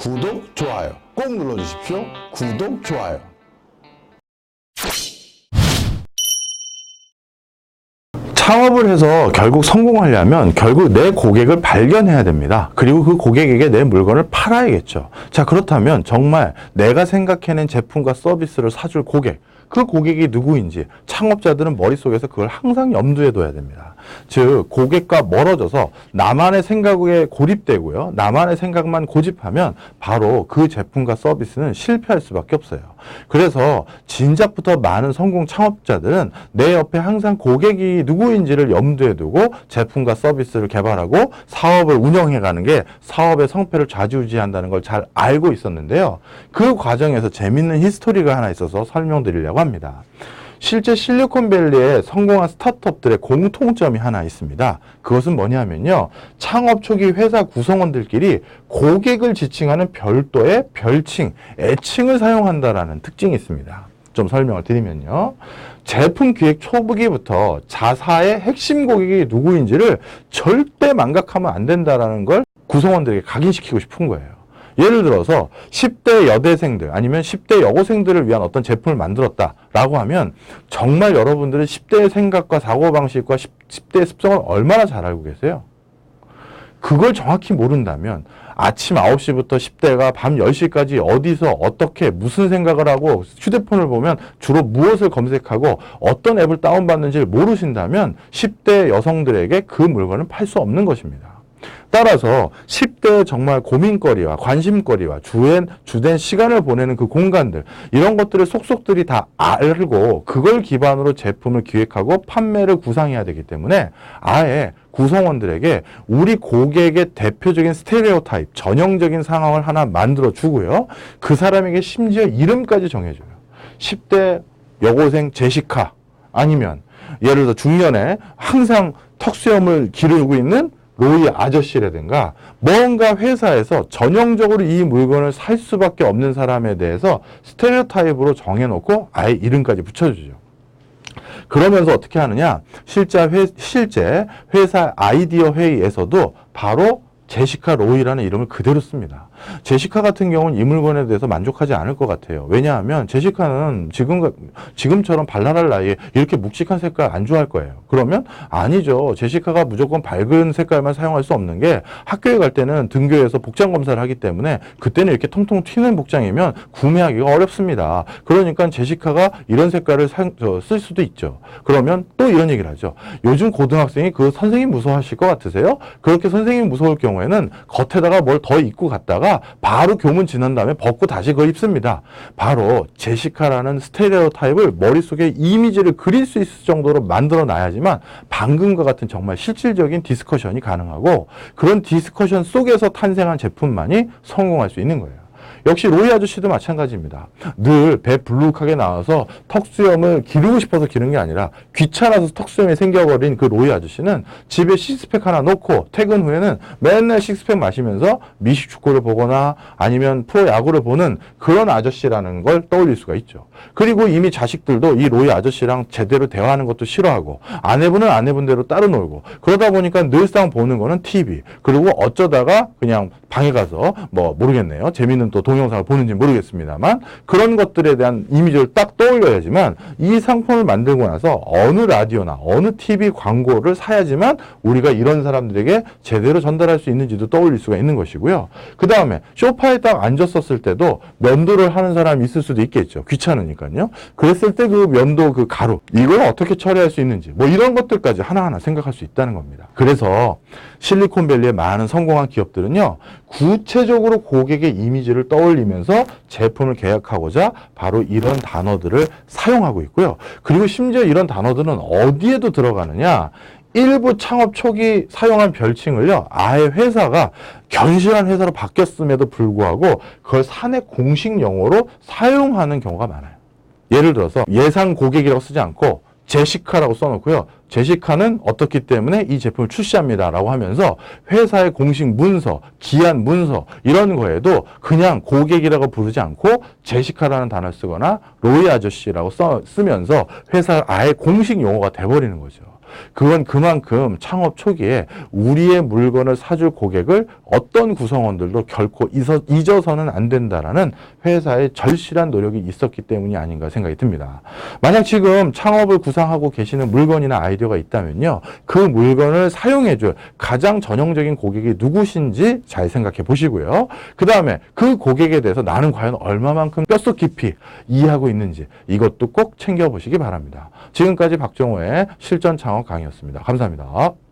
구독, 좋아요 꼭 눌러주십시오. 구독, 좋아요. 창업을 해서 결국 성공하려면 결국 내 고객을 발견해야 됩니다. 그리고 그 고객에게 내 물건을 팔아야겠죠. 자, 그렇다면 정말 내가 생각해낸 제품과 서비스를 사줄 고객, 그 고객이 누구인지 창업자들은 머릿속에서 그걸 항상 염두에 둬야 됩니다. 즉, 고객과 멀어져서 나만의 생각에 고립되고요. 나만의 생각만 고집하면 바로 그 제품과 서비스는 실패할 수밖에 없어요. 그래서 진작부터 많은 성공 창업자들은 내 옆에 항상 고객이 누구인지를 염두에 두고 제품과 서비스를 개발하고 사업을 운영해 가는 게 사업의 성패를 좌지우지한다는 걸 잘 알고 있었는데요. 그 과정에서 재밌는 히스토리가 하나 있어서 설명드리려고 합니다. 실제 실리콘밸리에 성공한 스타트업들의 공통점이 하나 있습니다. 그것은 뭐냐면요. 창업 초기 회사 구성원들끼리 고객을 지칭하는 별도의 별칭, 애칭을 사용한다라는 특징이 있습니다. 좀 설명을 드리면요. 제품 기획 초기부터 자사의 핵심 고객이 누구인지를 절대 망각하면 안 된다라는 걸 구성원들에게 각인시키고 싶은 거예요. 예를 들어서 10대 여대생들 아니면 10대 여고생들을 위한 어떤 제품을 만들었다라고 하면 정말 여러분들은 10대의 생각과 사고방식과 10, 대의 습성을 얼마나 잘 알고 계세요? 그걸 정확히 모른다면 아침 9시부터 10대가 밤 10시까지 어디서 어떻게 무슨 생각을 하고 휴대폰을 보면 주로 무엇을 검색하고 어떤 앱을 다운받는지를 모르신다면 10대 여성들에게 그 물건을 팔 수 없는 것입니다. 따라서 10대의 정말 고민거리와 관심거리와 주엔, 주된 시간을 보내는 그 공간들, 이런 것들을 속속들이 다 알고 그걸 기반으로 제품을 기획하고 판매를 구상해야 되기 때문에 아예 구성원들에게 우리 고객의 대표적인 스테레오 타입, 전형적인 상황을 하나 만들어 주고요. 그 사람에게 심지어 이름까지 정해줘요. 10대 여고생 제시카 아니면 예를 들어 중년에 항상 턱수염을 기르고 있는 로이 아저씨라든가 뭔가 회사에서 전형적으로 이 물건을 살 수밖에 없는 사람에 대해서 스테레오 타입으로 정해놓고 아예 이름까지 붙여주죠. 그러면서 어떻게 하느냐? 실제, 회, 실제 회사 아이디어 회의에서도 바로 제시카 로이라는 이름을 그대로 씁니다. 제시카 같은 경우는 이 물건에 대해서 만족하지 않을 것 같아요. 왜냐하면 제시카는 지금, 지금처럼 발랄할 나이에 이렇게 묵직한 색깔 안 좋아할 거예요. 그러면 아니죠. 제시카가 무조건 밝은 색깔만 사용할 수 없는 게 학교에 갈 때는 등교에서 복장 검사를 하기 때문에 그때는 이렇게 통통 튀는 복장이면 구매하기가 어렵습니다. 그러니까 제시카가 이런 색깔을 사, 저, 쓸 수도 있죠. 그러면 또 이런 얘기를 하죠. 요즘 고등학생이 그 선생님 무서워하실 것 같으세요? 그렇게 선생님 무서울 경우에는 겉에다가 뭘 더 입고 갔다가 바로 교문 지난 다음에 벗고 다시 그걸 입습니다. 바로 제시카라는 스테레오 타입을 머릿속에 이미지를 그릴 수 있을 정도로 만들어 놔야지만 방금과 같은 정말 실질적인 디스커션이 가능하고 그런 디스커션 속에서 탄생한 제품만이 성공할 수 있는 거예요. 역시 로이 아저씨도 마찬가지입니다. 늘 배 불룩하게 나와서 턱수염을 기르고 싶어서 기른 게 아니라 귀찮아서 턱수염이 생겨버린 그 로이 아저씨는 집에 식스팩 하나 놓고 퇴근 후에는 맨날 식스팩 마시면서 미식축구를 보거나 아니면 프로야구를 보는 그런 아저씨라는 걸 떠올릴 수가 있죠. 그리고 이미 자식들도 이 로이 아저씨랑 제대로 대화하는 것도 싫어하고 아내분은 아내분대로 따로 놀고 그러다 보니까 늘상 보는 거는 TV 그리고 어쩌다가 그냥 방에 가서 뭐 모르겠네요. 재밌는 또 동영상을 보는지 모르겠습니다만 그런 것들에 대한 이미지를 딱 떠올려야지만 이 상품을 만들고 나서 어느 라디오나 어느 TV 광고를 사야지만 우리가 이런 사람들에게 제대로 전달할 수 있는지도 떠올릴 수가 있는 것이고요. 그 다음에 쇼파에 딱 앉았었을 때도 면도를 하는 사람이 있을 수도 있겠죠. 귀찮으니까요. 그랬을 때 그 면도 그 가루 이걸 어떻게 처리할 수 있는지 뭐 이런 것들까지 하나하나 생각할 수 있다는 겁니다. 그래서 실리콘밸리의 많은 성공한 기업들은요. 구체적으로 고객의 이미지를 떠올리면서 제품을 계약하고자 바로 이런 단어들을 사용하고 있고요. 그리고 심지어 이런 단어들은 어디에도 들어가느냐? 일부 창업 초기 사용한 별칭을요, 아예 회사가 견실한 회사로 바뀌었음에도 불구하고 그걸 사내 공식 용어로 사용하는 경우가 많아요. 예를 들어서 예상 고객이라고 쓰지 않고 제시카라고 써놓고요. 제시카는 어떻기 때문에 이 제품을 출시합니다라고 하면서 회사의 공식 문서, 기한 문서 이런 거에도 그냥 고객이라고 부르지 않고 제시카라는 단어를 쓰거나 로이 아저씨라고 써, 쓰면서 회사 아예 공식 용어가 돼버리는 거죠. 그건 그만큼 창업 초기에 우리의 물건을 사줄 고객을 어떤 구성원들도 결코 잊어, 잊어서는 안 된다라는 회사의 절실한 노력이 있었기 때문이 아닌가 생각이 듭니다. 만약 지금 창업을 구상하고 계시는 물건이나 아이디어가 있다면요. 그 물건을 사용해줄 가장 전형적인 고객이 누구신지 잘 생각해 보시고요. 그 다음에 그 고객에 대해서 나는 과연 얼마만큼 뼛속 깊이 이해하고 있는지 이것도 꼭 챙겨보시기 바랍니다. 지금까지 박정호의 실전 창업 강의였습니다. 감사합니다.